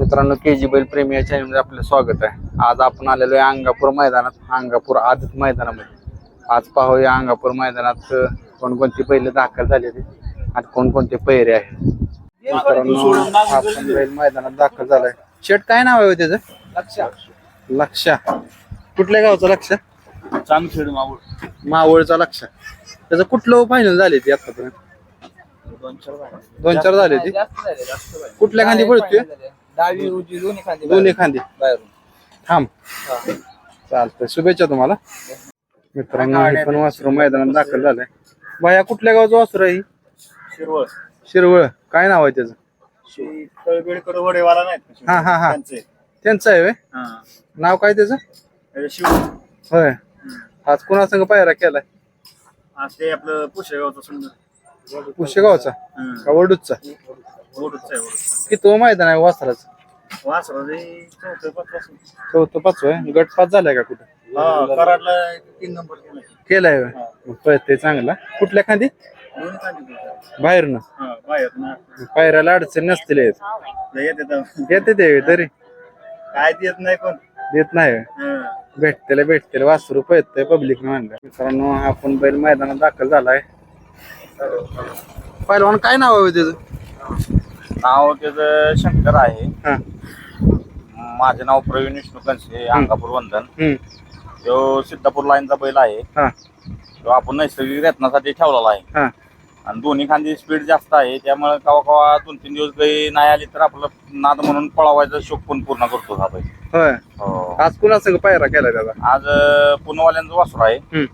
मित्रांनो के जी बैल प्रेमी या चॅनलमध्ये आपलं स्वागत आहे. आज आपण आलेलो आहे अंगापूर मैदानात अंगापूर आदत मैदानामध्ये. आज पाहूया अंगापूर मैदानात कोणकोणती पहिले दाखल झालेले आणि कोणकोणते पैरे आहेत. मित्रांनो आपण बैल मैदानात दाखल झालाय. शेट काय नाव आहे हो त्याचं? लक्षा. कुठल्या गावचं लक्ष? चांदखेड मावळ. मावळचा लक्ष. त्याचं कुठलं फायनल झाले ते आतापर्यंत? दोन चार दोन चार झाले ते. कुठल्या खांदी पळतोय? डावी उजवी दोन्ही खांदी दोन्ही खांदी. बाहेरून. थांब. चालतंय. शुभेच्छा तुम्हाला. मित्रांनो हे पण वासरू मैदानात दाखल झालंय. बाया कुठल्या गावचं वासरू आहे? ही? शिरवळ. शिरवळ. काय नाव आहे त्याचं? तळबेडकर वडेवाला नाहीत हा हा हा. त्यांचे? त्यांचं आहे व्हय? हा. नाव काय त्याचं? शिव होय. आज कुणा संग पायरा केलाय? आज ते आपलं पुशेगावचं सुंदर पुशेगावचा का वडूचा आहे ओढूच किती तो मैदान आहे वासराचं? चौथं पाचपासून चौथं पाच होय गट पाच झालाय का कुठं? हा केलाय. व्हय? मग पळते चांगला. कुठल्या खांदी. बाहेरनं. हा बाहेर ना पायऱ्याला अडचण नसतील येत. येते ते तरी. काय देत नाही कोण देत नाही व्हय? हा. भेटतेले भेटतेले वासरू पळतंय पब्लिक म्हणलं मित्रांनो आपण बैल मैदानात दाखल झालाय. पहिलवान काय नाव आहे त्याचं? नाव त्याचं शंकर आहे. हा. माझे नाव प्रवीण विष्णू कंसे अंगापूर वंदन. हम्म. तो सिद्धापूर लाईनचा बैल आहे. हा. तो आपण नैसर्गिक रत्नासाठी ठेवलेला आहे. हा. आणि दोन्ही खांदी स्पीड जास्त आहे त्यामुळे कवा कवा दोन तीन दिवस गाई नाही आली तर आपलं नाद म्हणून पळवायचा शोक पण पूर्ण करतो हा बैल. होय. हो. आज पायरा केलाय त्याचा? आज अं, पुणेवाल्यांचं वासरू आहे. हम्म.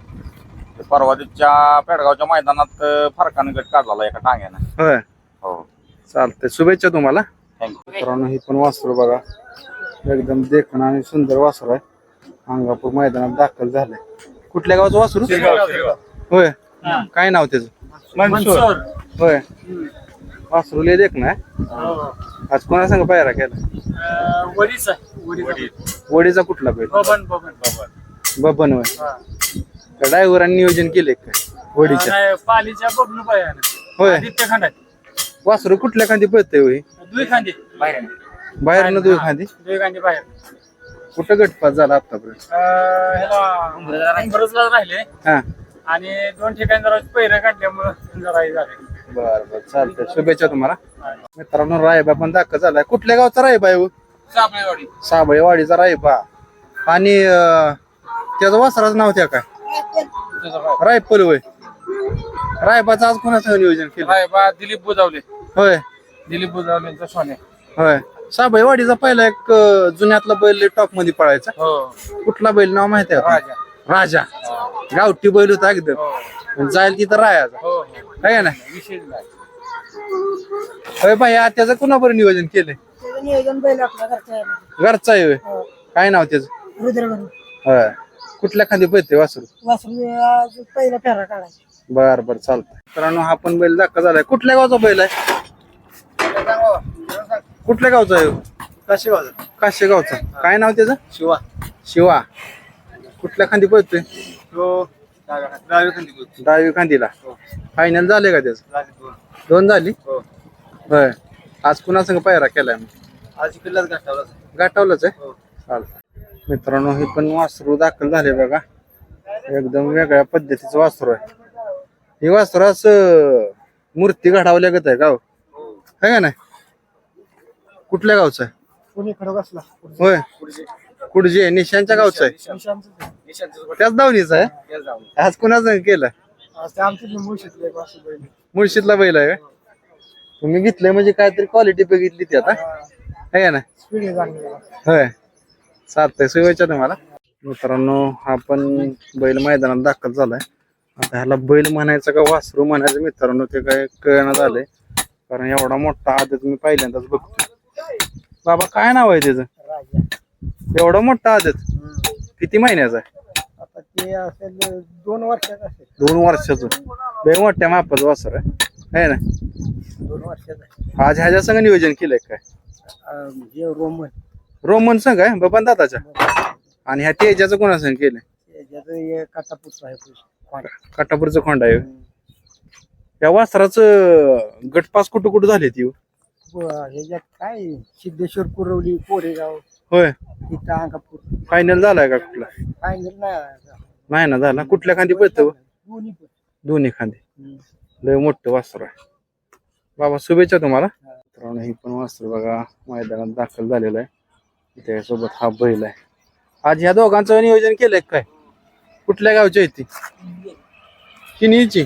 परवा दिवशीच्या पेडगावच्या मैदानात अं, फरकाने गट काढलेला एका टांग्यानं. होय. हो. चालतंय. शुभेच्छा तुम्हाला. थँक्यू मित्रांनो ही पण वासरू बघा. एकदम देखणं आणि सुंदर वासरू आहे. अंगापूर मैदानात दाखल झालंय. कुठल्या गावचं वासरू? होय. काय नाव त्याचं? होय. वासरू लय देख ना आज कोणा संग पायरा केला? वडीच. कुठला बबन बबन. होय. त्या ड्रायव्हरांनी नियोजन केले काय वडीच्या नाही, पालीच्या बबलू पायानं होय. आदित्य खांडात वासरू कुठल्या खांदी पळतंय होय दुई खांदी. बाहेर. बाहेर न दोन खांदी? दुई खांदी बाहेर. कुठं गटपास झाला आतापर्यंत? अं, ह्याला उंबरजला राहिले. हा. आणि दोन ठिकाणी जरा पैरे काढल्यामुळं जरा हे झाले. बर बर चालतंय. शुभेच्छा तुम्हाला. मित्रांनो रायबा पण दाखल झालाय. कुठल्या गावचा रायबा आहे हो? सापळेवाडी साबळेवाडीचा रायबा. आणि अं, त्याचं वासराचं नाव त्या काय? रायफल होय. रायबाचं आज कोणाचं नियोजन केलं? बा दिलीप बुजावले. होय. दिलीप बुजावलेंचा सोने होय. साबळेवाडीचा पहिला एक अं, जुन्यातला बैल टॉपमध्ये पळायचा. हो. कुठला बैल नाव माहिती आहे का? राजा. राजा. गावठी बैल होता एकदम. आणि जाईल तिथं रायाचा. हो आहे ना विशेष नाही. होय भाई त्याचं कुणाबरोबर नियोजन केलंय? नियोजन बैल आपल्या घरचं आहे. ना. घरचा आहे होय. काय नाव त्याचं? होय. कुठल्या खांदी पळते वासरू? वासरू आज पहिला फेरा काढायचा. बर बर चालतंय. मित्रांनो हा पण बैल दाखल झालाय. कुठल्या गावचा बैल आहे? कुठल्या गावचा आहे? हो? काशे गावचा. काय नाव त्याचं? शिवा. शिवा. कुठल्या खांदी पळतोय? तो डावी. डावी खांदीला. फायनल झाले का त्याचं? दोन. दोन झाली? हो. होय. आज कुणा संग पायरा केलाय मग? आज किल्लाच गाठावला गाठावलंच आहे? हो. चालतंय. मित्रांनो हे पण वासरू दाखल झाले बघा. एकदम वेगळ्या पद्धतीचं वासरू आहे. हे वासरू असं मूर्ती घडावल्यागत आहे का हो? है का नाही? कुठल्या गावचं आहे? होय. कुडजे निशांच्या गावचं आहे. त्याच दावणीचं आहे? आज कुणाचं केलं? मुळशीतले बैल. मुळशीतला बैल आहे? तुम्ही घेतलंय म्हणजे काहीतरी क्वालिटी बघितली ती आता. है. का नाही? स्पीड आहे चांगली. त्याला. होय. चालतंय शुभेच्छा तुम्हाला. मित्रांनो हा पण बैल मैदानात दाखल झालाय. आता ह्याला बैल म्हणायचं का वासरू म्हणायचं मित्रांनो ते काय कळणं झालंय. कारण एवढा मोठा आदत मी पहिल्यांदाच बघतो बाबा काय नाव आहे त्याचं? एवढा मोठा आदत? किती महिन्याचा आहे? आता ते असेल दोन वर्षाचा असेल. दोन वर्षाचं. लय मोठ्या मापाचं वासर आहे. ना? दोन वर्षाचा आज ह्याच्या संग नियोजन केलंय काय? हे रोमन. रोमन संघ आहे बबन दादाच्या आणि ह्या तेजाचं कोणा संघ केलंय? हे काटापूरचं आहे पुरुष. काटापूरचं खोंड आहे. या वासराचं गटपास कुठं कुठं झाले ती ह्याच्यात काय? सिद्धेश्वर कुरवली कोरेगाव. होय. इथं अंगापूर. फायनल झालाय का कुठला? फायनल नाही. नाही ना झाला. कुठल्या खांदी पळतो दोन्ही पण. दोन्ही खांदी. हम्म. लय मोठं वासर आहे. बाबा शुभेच्छा तुम्हाला. मित्रांनो ही पण वासर बघा मैदानात दाखल झालेलं आहे. त्याच्यासोबत हा बैल आहे. आज ह्या दोघांचं नियोजन केलंय काय? कुठल्या गावची आहेत ती? किनीची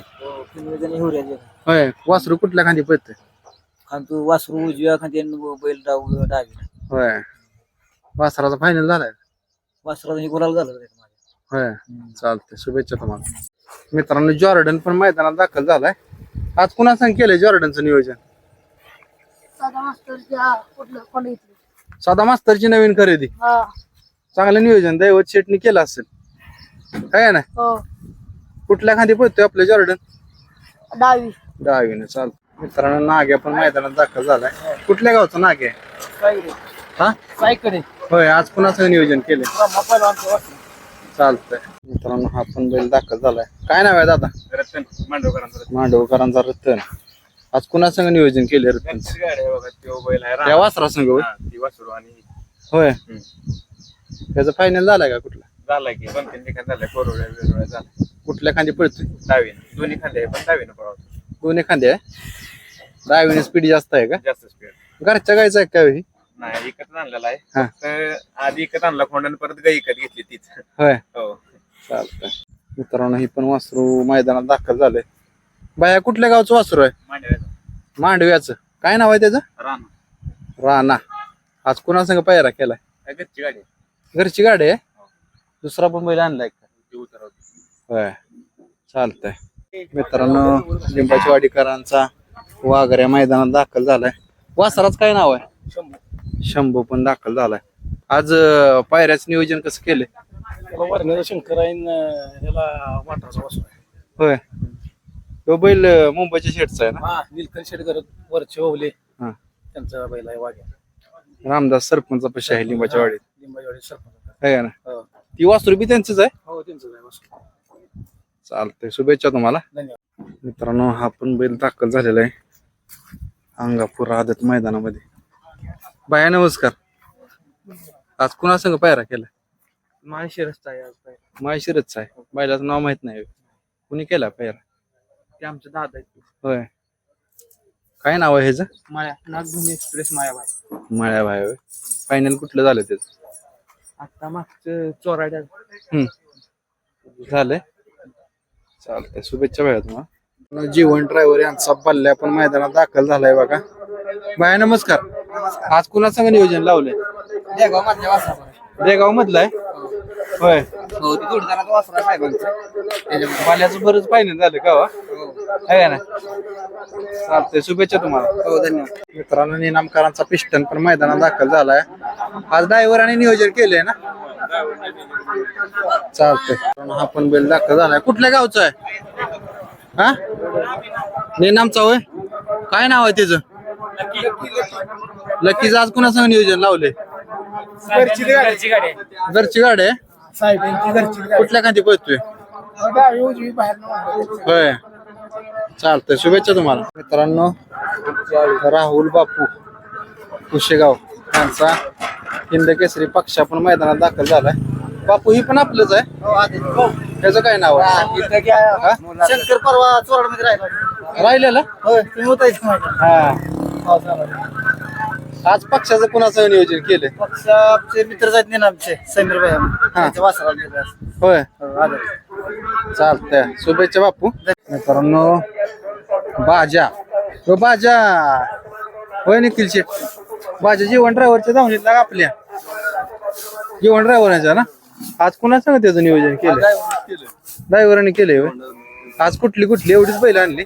होय. वासरू कुठल्या खांदी पळतंय? तू वासरू उजव्या खांदी बैल डाव डावी होय. वासराचा फायनल झालाय. वासराचं हे गुलाल झालं रे माझ्या होय. चालतंय. शुभेच्छा तुम्हाला. मित्रांनो जॉर्डन पण मैदानात दाखल झालाय. आज कुणा सांग केलंय जॉर्डनचं नियोजन? साधा कुठलं पण इथलं? साधा मास्तरची नवीन खरेदी. हा. चांगलं नियोजन दैवत शेटनी केलं असेल. काय ना हो. कुठल्या खांदी पळतोय आपलं जॉर्डन? डावी. डावीने चाल मित्रांनो नाग्या पण मैदानात दाखल झालाय. कुठल्या गावचा नाग्या आहे? हा? होय आज कुणाचं नियोजन वासरू. चालतंय. मित्रांनो हा पण बैल दाखल झालाय. काय नाव आहे दादा? रतन मांडवकरांचा मांडवकरांचा रतन. आज कुणासंग नियोजन केले रतन गाडी आहे बघा तो बैल आहे त्या वासरा संघ होय? हा, ती वासरू आणि होय. त्याचं फायनल झालाय का कुठला? झाला की दोन तीन ठिकाण झालं कोरवड्या बिरवड्या झालं. कुठल्या खांदी पळतोय? डावीने. दोन्ही खांदे पण डावीने पळवतो दोन्ही खांदे आहे? डावीने स्पीड जास्त आहे का? जास्त स्पीड घरच्या गायचं आहे का ही नाही विकत आणलेला हा. आहे तर आधी विकत आणला खोंडाने परत गाई विकत घेतली तीच. होय. हो. चालतंय. मित्रांनो ही पण वासरू मैदानात दाखल झालंय. बाया कुठल्या गावचं वासरू आहे? मांडव्याचा. मांडव्याचं. काय नाव आहे त्याचं? रान राणा. आज कुणासंग पायरा केलाय? गच्ची गाडी घरची गाडी आहे? दुसरा पण बैल आणलाय का? ती उतरवतो होय. चालतंय. मित्रांनो लिंबाची वाडीकरांचा वाघऱ्या मैदानात दाखल झालाय. वासराच काय नाव आहे? शंभू. पण दाखल झालाय. आज अं, पायऱ्याचं नियोजन कसं केलंय? त्याला वरण्याचा शंकर आहे वासरू आहे. होय. तो बैल अं, मुंबईच्या शेटचा आहे ना? हा निलकंठ शेटकर वरचे ओवले. हा. त्यांचा बैल आहे वाघ्या. रामदास सरपंच पशी आहे लिंबाच्या वाडीत लिंबाजवाडी सरपंच. आहे ना? हो. ती वासरू बी त्यांचंच आहे? हो त्यांचं आहे वासरू. चालतंय शुभेच्छा तुम्हाला. धन्यवाद. मित्रांनो हा पण बैल दाखल झालेला आहे. अंगापूर आदत मैदानामध्ये. बाया नमस्कार. आज कुणा संग पायरा केला? माळशी रस्ता आहे माळशिरच आहे. बैलाचं नाव माहीत नाही. कुणी केला पायरा? ते आमचे दादा आहेत होय. काय नाव आहे ह्याचं? माया नागभूमी एक्सप्रेस माळ्या भाई होय. फायनल कुठलं झालं त्याचं? आता मागचं चोराड्या. झालंय. चालतंय. शुभेच्छा भाया तुम्हाला. जीवन ड्रायव्हर यांचा पल्ल्या पण मैदानात दाखल झालाय बघा. बाया नमस्कार. आज कुणा संग नियोजन लावलंय? देगाव मधल्या देगाव मधला आहे होय. हो ती जोडदाराचा वासरा साहेबांचं. पाल्याचं बरंच फायनल झालं का हो? आहे का ना चालतंय शुभेच्छा तुम्हाला. हो धन्यवाद. मित्रांनो निनामकरांचा पिस्टन पण मैदानात दाखल झालाय. आज ड्रायव्हर आणि नियोजन केलंय ना? चालतंय. हा पण बैल दाखल झालाय. कुठल्या गावचा आहे? हा? निनामचा होय? काय नाव आहे त्याचं लकीचं आज कुणासंग नियोजन लावले घरची गाडी. आहे घरची गाडी आहे? साहेब यांची घरची गाडी. कुठल्या खांदी पळतोय? न होय. चालतंय. शुभेच्छा तुम्हाला. मित्रांनो राहुल बापू कुशेगाव यांचा हिंद केसरी पक्ष पण मैदानात दाखल झालाय. बापू ही पण आपलंच आहे? त्याचं काय नाव? शंकर परवा चोराडमध्ये राहिला. राहिलेलं. हा. आज पक्षाचं कुणाचं नियोजन केलंय? पक्ष आमचे मित्र आहेत ना आमचे समीर भाई असं. होय. हो. चालतंय. शुभेच्छा बापू. मित्रांनो बाजा. तो बाजा. होय निखिल शेट बाजा जीवन ड्रायव्हरच्या धावणीतला आपल्या. जीवन ड्रायव्हरांच्या ना? आज कुणा सांग त्याचं नियोजन केलं? ड्रायव्हरांनी केलंय होय? आज कुठली कुठली? एवढीच बैल आणली?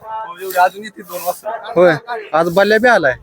अजून येते दोन वाजता. होय. आज बल्ल्या बी आलाय.